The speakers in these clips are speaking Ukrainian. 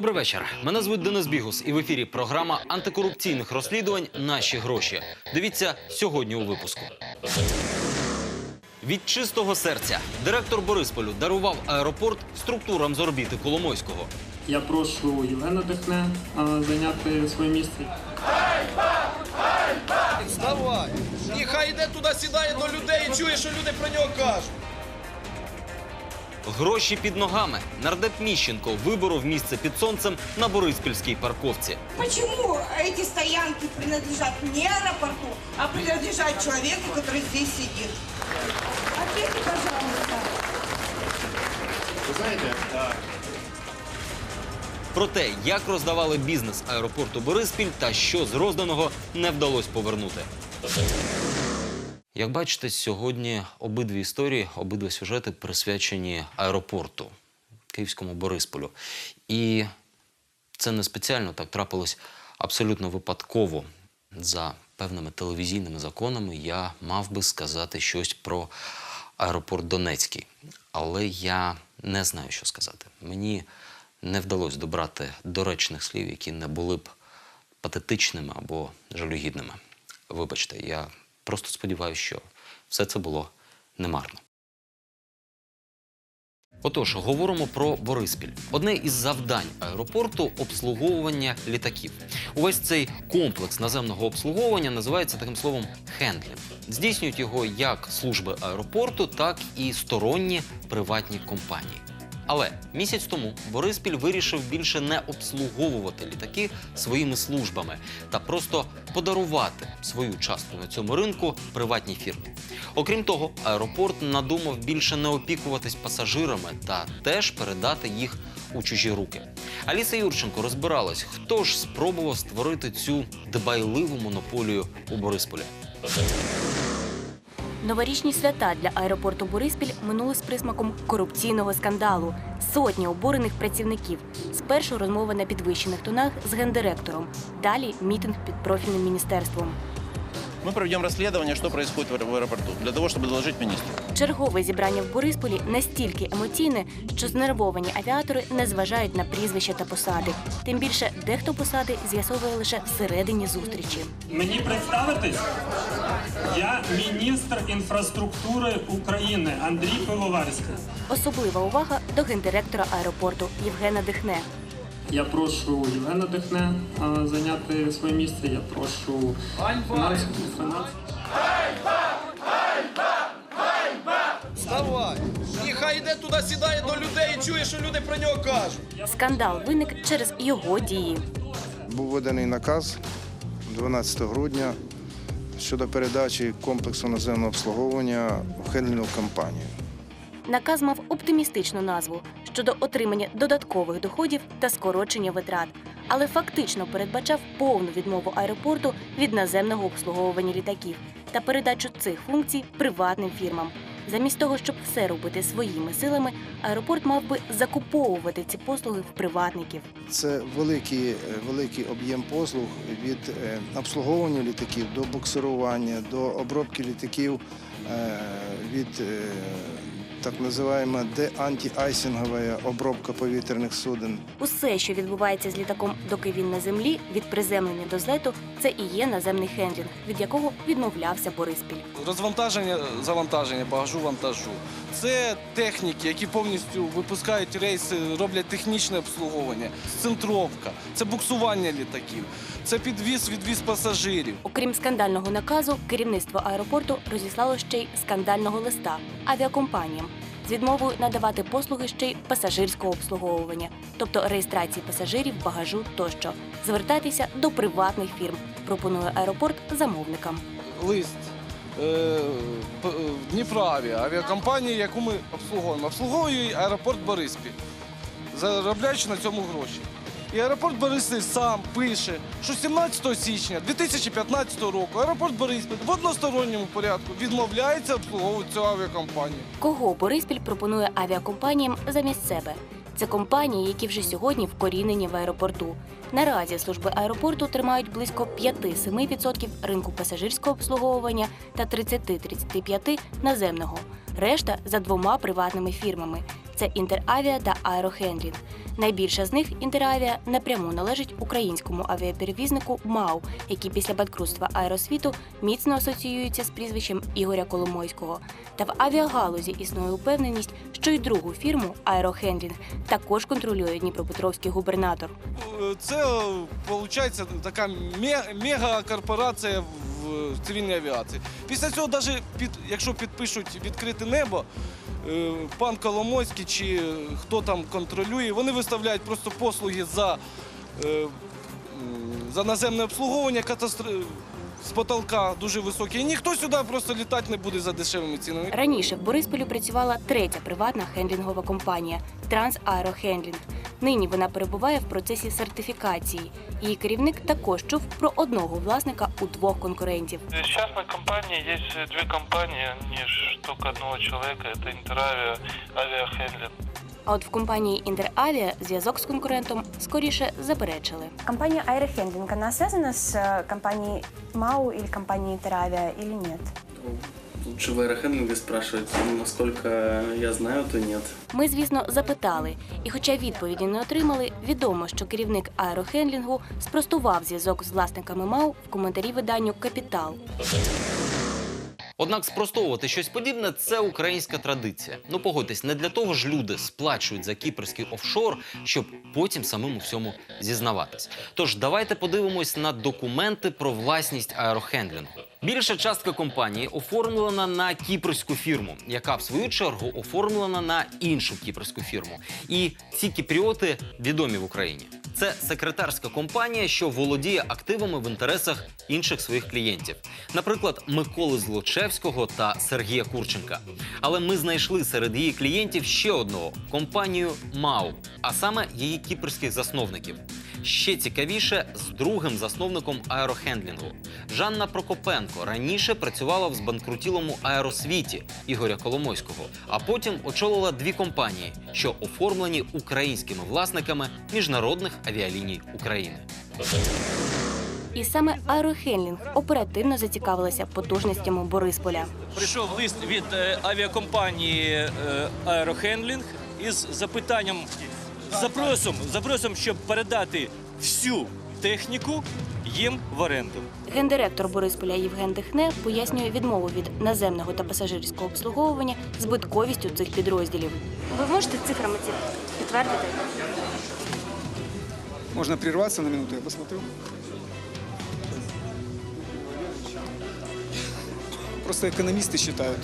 Добрий вечір. Мене звуть Денис Бігус, і в ефірі програма антикорупційних розслідувань Наші гроші. Дивіться сьогодні у випуску. Від чистого серця директор Борисполю дарував аеропорт структурам з орбіти Коломойського. Я прошу Євгена Дехне зайняти своє місце. Вставай! Нехай йде туди, сідає до людей і чує, що люди про нього кажуть. Гроші під ногами. Нардеп Міщенко виборов місце під сонцем на Бориспільській парковці. Почему эти стоянки принадлежат не аэропорту, а принадлежат человеку, который здесь сидит? Ответьте, пожалуйста. Про те, як роздавали бізнес аеропорту Бориспіль та що з розданого не вдалося повернути. Як бачите, сьогодні обидві історії, обидва сюжети присвячені аеропорту Київському Борисполю. І це не спеціально так трапилось абсолютно випадково. За певними телевізійними законами я мав би сказати щось про аеропорт Донецький. Але я не знаю, що сказати. Мені не вдалося добрати доречних слів, які не були б патетичними або жалюгідними. Вибачте, я просто сподіваюся, що все це було немарно. Отож, говоримо про Бориспіль. Одне із завдань аеропорту обслуговування літаків. Увесь цей комплекс наземного обслуговування називається таким словом хендлінг. Здійснюють його як служби аеропорту, так і сторонні приватні компанії. Але місяць тому Бориспіль вирішив більше не обслуговувати літаки своїми службами та просто подарувати свою частку на цьому ринку приватній фірмі. Окрім того, аеропорт надумав більше не опікуватись пасажирами та теж передати їх у чужі руки. Аліса Юрченко розбиралась, хто ж спробував створити цю дбайливу монополію у Борисполі. Новорічні свята для аеропорту Бориспіль минули з присмаком корупційного скандалу. Сотні обурених працівників. Спершу розмова на підвищених тонах з гендиректором. Далі мітинг під профільним міністерством. Мы проведем расследование, что происходит в аэро- в аэропорту, для того, чтобы доложить министру. Чергове зібрання в Борисполі настільки емоційне, що знервовані авіатори не зважають на прізвища та посади. Тим більше дехто посади з'ясовує лише всередині зустрічі. Мені представитись? Я міністр інфраструктури України Андрій Пивоварський. Особлива увага до гендиректора аеропорту Євгена Дихне. Я прошу Євгена Дехне зайняти своє місце. Я прошу фінанс... фінанс... Вставай! Нехай йде туди, сідає до людей і чує, що люди про нього кажуть. Скандал виник через його дії. Був виданий наказ 12 грудня щодо передачі комплексу наземного обслуговування в хендлінгову компанію. Наказ мав оптимістичну назву щодо отримання додаткових доходів та скорочення витрат, але фактично передбачав повну відмову аеропорту від наземного обслуговування літаків та передачу цих функцій приватним фірмам. Замість того, щоб все робити своїми силами, аеропорт мав би закуповувати ці послуги в приватників. Це великий, е, великий об'єм послуг від е, обслуговування літаків до буксирування, до обробки літаків е, від так називаємо деантіайсингова обробка повітряних суден. Усе, що відбувається з літаком, доки він на землі, від приземлення до злету, це і є наземний хендлінг, від якого відмовлявся Бориспіль. Розвантаження, завантаження, багажу, вантажу. Це техніки, які повністю випускають рейси, роблять технічне обслуговування, центровка, це буксування літаків, це підвіз, відвіз пасажирів. Окрім скандального наказу, керівництво аеропорту розіслало ще й скандального листа авіакомпаніям з відмовою надавати послуги ще й пасажирського обслуговування, тобто реєстрації пасажирів, багажу тощо. Звертайтеся до приватних фірм. Пропонує аеропорт замовникам. Лист е, е, Дніправі, авіакомпанії, яку ми обслуговуємо. Обслуговує аеропорт Бориспіль, заробляючи на цьому гроші. І аеропорт Бориспіль сам пише, що 17 січня 2015 року аеропорт Бориспіль в односторонньому порядку відмовляється обслуговувати цю авіакомпанію. Кого Бориспіль пропонує авіакомпаніям замість себе? Це компанії, які вже сьогодні вкорінені в аеропорту. Наразі служби аеропорту тримають близько 5-7% ринку пасажирського обслуговування та 30-35% наземного. Решта за двома приватними фірмами. Це Інтеравіа та Аерохендрінг. Найбільша з них Інтеравіа напряму належить українському авіаперевізнику МАУ, який після банкрутства аеросвіту міцно асоціюється з прізвищем Ігоря Коломойського. Та в авіагалузі існує упевненість, що й другу фірму Аерохендрінг також контролює Дніпропетровський губернатор. Це виходить така ме- мегакорпорація в цивільній авіації. Після цього, навіть під, якщо підпишуть відкрите небо, пан Коломойський чи хто там контролює, вони виставляють просто послуги за, е, за наземне обслуговування катастро- з потолка дуже високі. І ніхто сюди просто літати не буде за дешевими цінами. Раніше в Борисполі працювала третя приватна хендлінгова компанія Трансаерохендлінг. Нині вона перебуває в процесі сертифікації. Її керівник також чув про одного власника у двох конкурентів. Из частной компании есть две компании, не только одного человека, это Интеравиа, Авиахендлинг. А от в компанії Інтеравіа зв'язок з конкурентом скоріше заперечили. Компания Аэрофендинг, она связана с э, компанией МАУ или компанией Интеравиа или нет? Лучше в аэрохендлинге спрашивать. Насколько я знаю, то нет. Ми, звісно, запитали, і хоча відповіді не отримали, відомо, що керівник аерохендлінгу спростував зв'язок з власниками МАУ в коментарі виданню Капітал. Однак спростовувати щось подібне це українська традиція. Ну погодьтесь, не для того ж люди сплачують за кіпрський офшор, щоб потім самим у всьому зізнаватись. Тож давайте подивимось на документи про власність аерохендлінгу. Більша частка компанії оформлена на кіпрську фірму, яка в свою чергу оформлена на іншу кіпрську фірму. І ці кіпріоти відомі в Україні. Це секретарська компанія, що володіє активами в інтересах інших своїх клієнтів, наприклад, Миколи Злочевського та Сергія Курченка. Але ми знайшли серед її клієнтів ще одного компанію МАУ, а саме її кіпрських засновників. Ще цікавіше з другим засновником аерохендлінгу. Жанна Прокопенко раніше працювала в збанкрутілому аеросвіті Ігоря Коломойського, а потім очолила дві компанії, що оформлені українськими власниками міжнародних авіаліній України. І саме аерохендлінг оперативно зацікавилася потужностями Борисполя. Прийшов лист від е, авіакомпанії е, Аерохендлінг із запитанням, запросом, запросом, щоб передати всю техніку їм в оренду. Гендиректор Борисполя Євген Дехне пояснює відмову від наземного та пасажирського обслуговування збитковістю цих підрозділів. Ви можете цифрами ці підтвердити? Можно прерваться на минуту, я посмотрю. Просто экономисты считают.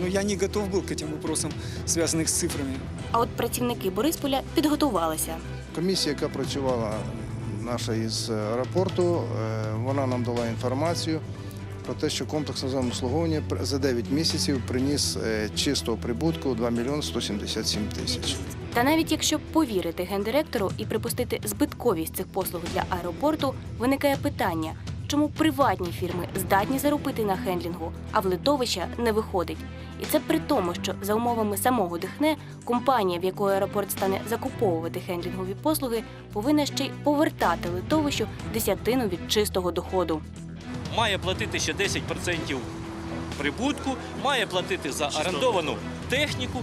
Но я не готов был к этим вопросам, связанных с цифрами. А от працівники Борисполя підготувалися. Комісія, яка працювала наша із аеропорту, е, вона нам дала інформацію про те, що комплекс наземного обслуговування пр- за 9 місяців приніс е, чистого прибутку 2 мільйони 177 тисяч. Та навіть якщо повірити гендиректору і припустити збитковість цих послуг для аеропорту, виникає питання, чому приватні фірми здатні заробити на хендлінгу, а в литовища не виходить. І це при тому, що за умовами самого Дихне компанія, в якої аеропорт стане закуповувати хендлінгові послуги, повинна ще й повертати литовищу десятину від чистого доходу. Має платити ще 10% прибутку, має платити за орендовану техніку.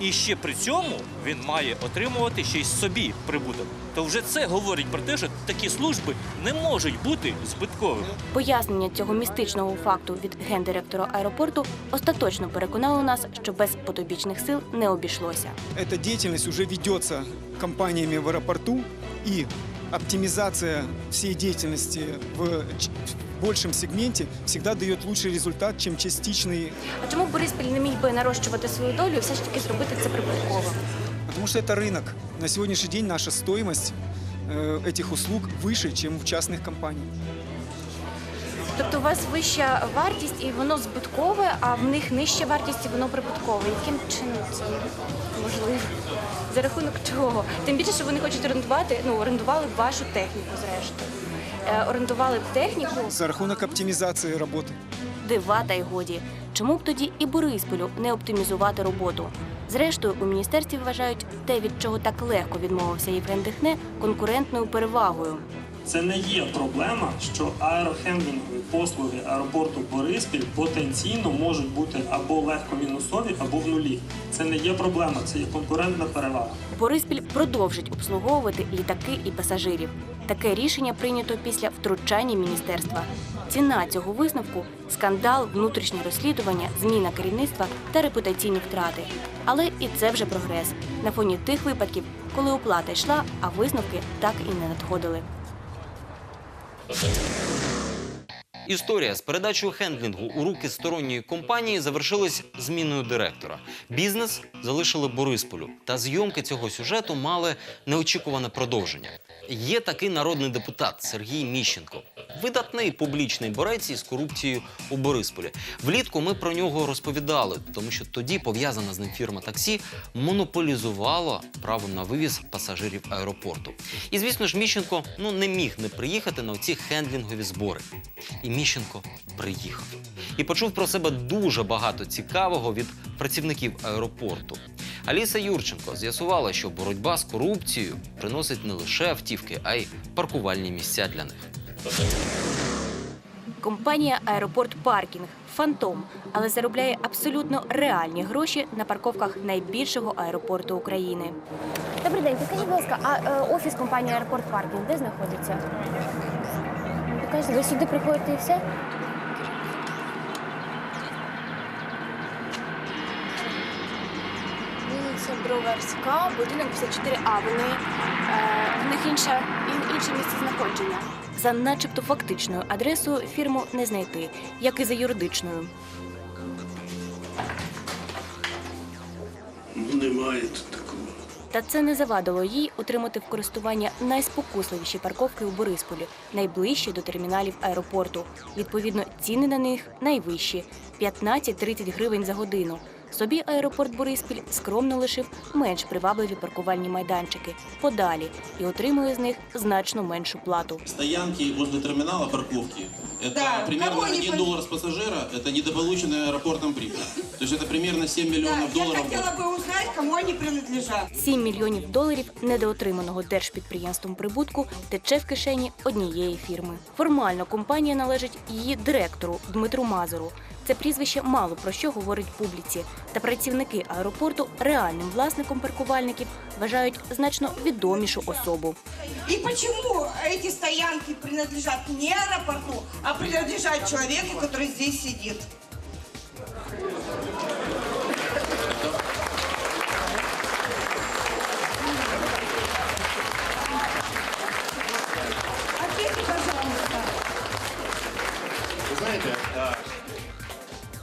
І ще при цьому він має отримувати ще й собі прибуток. То вже це говорить про те, що такі служби не можуть бути збитковими. Пояснення цього містичного факту від гендиректора аеропорту остаточно переконало нас, що без потобічних сил не обійшлося. Эта деятельность уже ведется компаниями в аэропорту, и оптимизация всей деятельности в ч- в большем сегменте всегда дает лучший результат, чем частичный, А чому Бориспіль не міг би нарощувати свою долю і все ж таки зробити це прибутково? потому что это рынок. На сегодняшний день наша стоимость э, этих услуг выше, чем в частных компаниях. Тобто у вас вища вартість і воно збиткове, а в них нижча вартість і воно прибуткове. Яким чином це можливо? За рахунок чого? Тим більше, що вони хочуть орендувати, ну орендували б вашу техніку, зрештою. Е, орендували б техніку. За рахунок оптимизации работы. Дива та й годі. Чому б тоді і Борисполю не оптимізувати роботу? Зрештою, у міністерстві вважають те, від чого так легко відмовився Євген Дихне, конкурентною перевагою. Це не є проблема, що аерохендлінгові послуги аеропорту Бориспіль потенційно можуть бути або легко мінусові, або в нулі. Це не є проблема, це є конкурентна перевага. Бориспіль продовжить обслуговувати літаки і пасажирів. Таке рішення прийнято після втручання міністерства. Ціна цього висновку скандал, внутрішнє розслідування, зміна керівництва та репутаційні втрати. Але і це вже прогрес на фоні тих випадків, коли оплата йшла, а висновки так і не надходили. Історія з передачею хендлінгу у руки сторонньої компанії завершилась зміною директора. Бізнес залишили Борисполю, та зйомки цього сюжету мали неочікуване продовження. Є такий народний депутат Сергій Міщенко, видатний публічний борець із корупцією у Борисполі. Влітку ми про нього розповідали, тому що тоді пов'язана з ним фірма таксі монополізувала право на вивіз пасажирів аеропорту. І звісно ж, Міщенко ну не міг не приїхати на ці хендлінгові збори. І Міщенко приїхав і почув про себе дуже багато цікавого від працівників аеропорту. Аліса Юрченко з'ясувала, що боротьба з корупцією приносить не лише автівки, а й паркувальні місця для них. Компанія Аеропорт Паркінг Фантом, але заробляє абсолютно реальні гроші на парковках найбільшого аеропорту України. Добрий день, підкажіть, будь ласка, а е, офіс компанії Аеропорт Паркінг де знаходиться? Ви кажете, ви сюди приходите і все? Броварська, будинок 54А. Вони е, в них інше ін- інше місце знаходження. За начебто фактичною адресою фірму не знайти, як і за юридичною. Немає тут такого. Та це не завадило їй отримати в користування найспокусливіші парковки у Борисполі, найближчі до терміналів аеропорту. Відповідно, ціни на них найвищі 15-30 гривень за годину. Собі аеропорт Бориспіль скромно лишив менш привабливі паркувальні майданчики подалі і отримує з них значно меншу плату. Стоянки возле терминала парковки. Это Да, примерно кого не 1 под- доллар с пассажира, это недополученная аэропортом прибыль. То есть это примерно 7 миллионов Я долларов в год. хотела бы узнать, кому они принадлежат. 7 мільйонів доларів недоотриманого держпідприємством прибутку тече в кишені однієї фірми. Формально компанія належить її директору Дмитру Мазуру. Це прізвище мало про що говорить публіці. Та працівники аеропорту реальним власником паркувальників вважають значно відомішу особу. И почему эти стоянки принадлежат не аэропорту, а принадлежат человеку, который здесь сидит?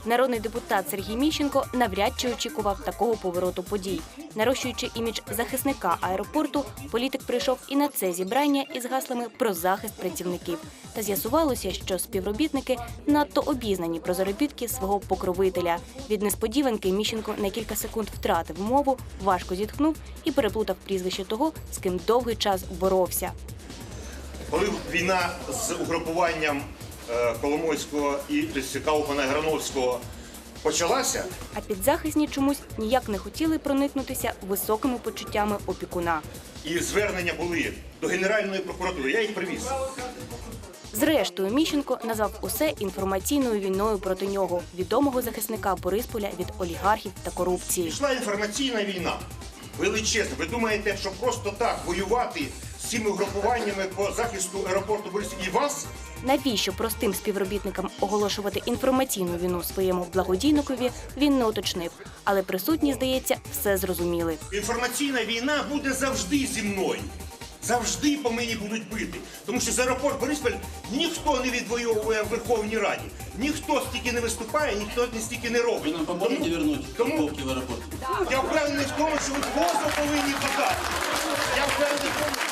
Народний депутат Сергій Міщенко навряд чи очікував такого повороту подій. Нарощуючи імідж захисника аеропорту, політик прийшов і на це зібрання із гаслами про захист працівників. Та з'ясувалося, що співробітники надто обізнані про заробітки свого покровителя. Від несподіванки Міщенко на кілька секунд втратив мову, важко зітхнув і переплутав прізвище того, з ким довгий час боровся. коли війна з угрупуванням Коломойського і і Грановського почалася, А підзахисні чомусь ніяк не хотіли проникнутися високими почуттями опікуна. і звернення були до Генеральної прокуратури, я їх привіз. Зрештою, Міщенко назвав усе інформаційною війною проти нього, відомого захисника Борисполя від олігархів та корупції. Пішла інформаційна війна. Величезна. Ви думаєте, що просто так воювати цими угрупуваннями по захисту аеропорту Бориспіль і вас? Навіщо простим співробітникам оголошувати інформаційну війну своєму благодійникові, він не уточнив. Але присутні, здається, все зрозуміли. Інформаційна війна буде завжди зі мною. Завжди по мені будуть бити. Тому що з аеропорт Бориспіль ніхто не відвоює в Верховній Раді. Ніхто стільки не виступає, ніхто не стільки не робить. Ви нам Поможете вернуть парковки в аэропорт? Я впевнений в тому, що ви позов повинні подати. Я впевнений в тому,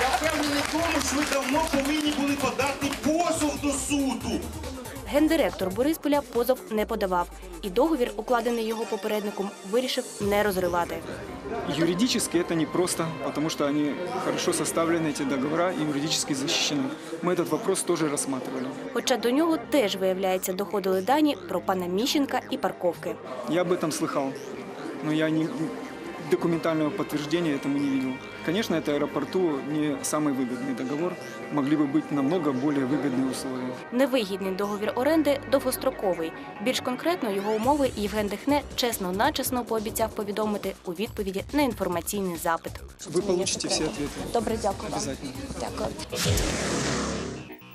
я, я впевнений в тому, що ви давно повинні були подати позов до суду. ту-ту. Гендиректор Борисполя позов не подавав, і договір, укладений його попередником, вирішив не розривати. Юридически это непросто, потому что они хорошо составлены, эти договора, и юридически защищены. Мы этот вопрос тоже рассматривали. Хоча до нього теж, виявляється, доходили дані про пана Міщенка і парковки. Я об этом слыхал, но я не, документального подтверждения этому не видел. Конечно, это аэропорту не самый выгодный договор. Могли бы быть намного более выгодные условия. Невигідний договір оренди довгостроковий. Більш конкретно його умови Євген Дехне чесно-начесно пообіцяв повідомити у відповіді на інформаційний запит. Вы получите все ответы. Добре, дякую. Обязательно. Дякую.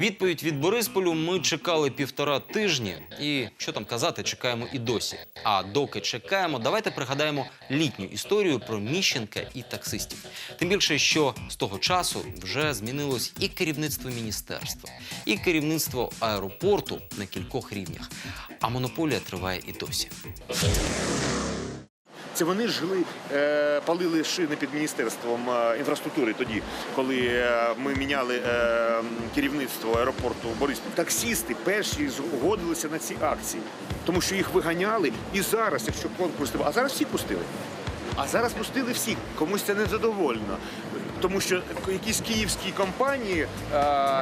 Відповідь від Борисполю ми чекали півтора тижні, і що там казати, чекаємо і досі. А доки чекаємо, давайте пригадаємо літню історію про Міщенка і таксистів. Тим більше, що з того часу вже змінилось і керівництво міністерства, і керівництво аеропорту на кількох рівнях. А монополія триває і досі. Це вони жили, е, палили шини під міністерством е, інфраструктури тоді, коли е, ми міняли керівництво аеропорту Бориспіль. Таксісти перші згодилися на ці акції, тому що їх виганяли. І зараз, якщо конкурс, а зараз всі пустили. А зараз пустили всіх, комусь це не задовольно. Тому що якісь київські компанії е,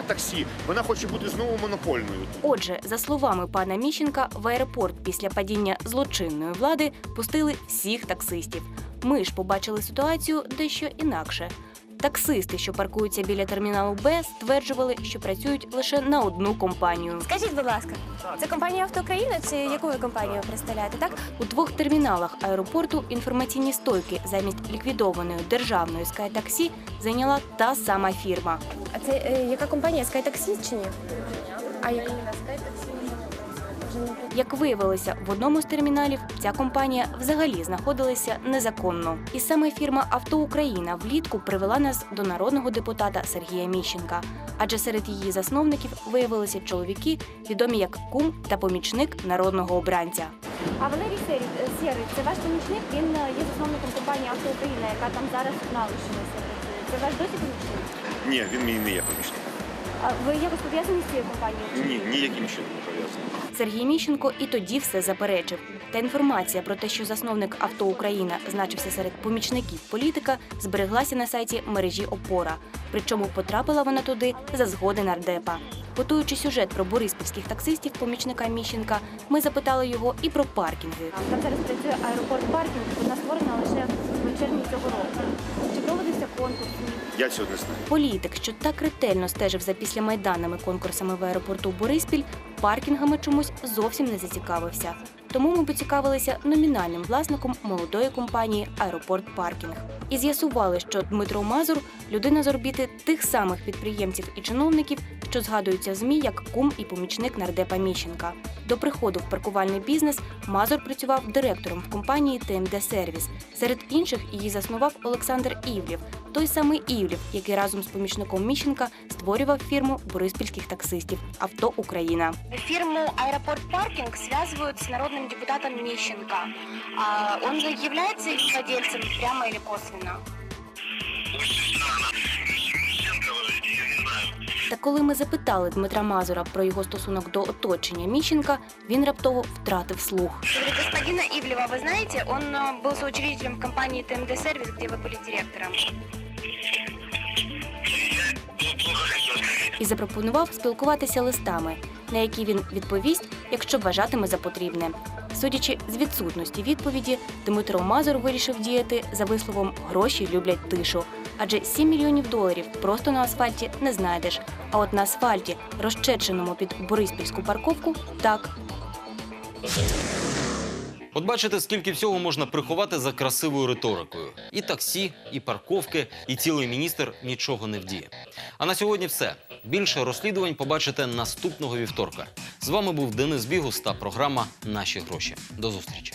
таксі, вона хоче бути знову монопольною. Отже, за словами пана Міщенка, в аеропорт після падіння злочинної влади пустили всіх таксистів. Ми ж побачили ситуацію дещо інакше. Таксисти, що паркуються біля терміналу Б, стверджували, що працюють лише на одну компанію. Скажіть, будь ласка, це компанія «Авто Україна» чи яку ви компанію представляєте, так? У двох терміналах аеропорту інформаційні стойки замість ліквідованої державної SkyTaxi зайняла та сама фірма. А це е, яка компанія SkyTaxi чи ні? А яка? Як виявилося, в одному з терміналів ця компанія взагалі знаходилася незаконно. І саме фірма Авто Україна влітку привела нас до народного депутата Сергія Міщенка. Адже серед її засновників виявилися чоловіки, відомі як кум та помічник народного обранця. А Валерій Сері- е, Сєрий, це ваш помічник, він е, є засновником компанії «Авто Україна», яка там зараз налишилася. Це ваш досі помічник? Ні, він мені не є помічник. А ви якось пов'язані з цією компанією? Ні, ніяким чином. Сергій Міщенко і тоді все заперечив. Та інформація про те, що засновник Авто Україна значився серед помічників політика, збереглася на сайті мережі Опора. Причому потрапила вона туди за згоди нардепа. Готуючи сюжет про бориспільських таксистів помічника Міщенка, ми запитали його і про паркінги. Там зараз працює аеропорт паркінг, вона створена лише червні цього року. Чи проводився конкурс? Я цього не знаю. Політик, що так ретельно стежив за післямайданними конкурсами в аеропорту Бориспіль, паркінгами чомусь зовсім не зацікавився. Тому ми поцікавилися номінальним власником молодої компанії Аеропорт Паркінг і з'ясували, що Дмитро Мазур людина з орбіти тих самих підприємців і чиновників, що згадуються змі як кум і помічник нардепа Міщенка. До приходу в паркувальний бізнес Мазур працював директором в компанії ТМД Сервіс. Серед інших її заснував Олександр Івлів, той самий Івлів, який разом з помічником Міщенка створював фірму бориспільських таксистів Авто Україна. Фирму «Аэропорт Паркинг» связывают с народным депутатом Мищенко. А он же является их владельцем прямо или косвенно? Та коли ми запитали Дмитра Мазура про його стосунок до оточення Міщенка, він раптово втратив слух. Говорю, Господина Ивлева вы знаете, он э, был соучредителем компании ТМД Сервис, где вы были директором. І запропонував спілкуватися листами, на які він відповість, якщо вважатиме за потрібне. Судячи з відсутності відповіді, Дмитро Мазур вирішив діяти за висловом гроші люблять тишу. Адже 7 мільйонів доларів просто на асфальті не знайдеш. А от на асфальті, розчеченому під бориспільську парковку, так. От бачите, скільки всього можна приховати за красивою риторикою. І таксі, і парковки, і цілий міністр нічого не вдіє. А на сьогодні все. Більше розслідувань побачите наступного вівторка. З вами був Денис Бігус та програма Наші гроші. До зустрічі.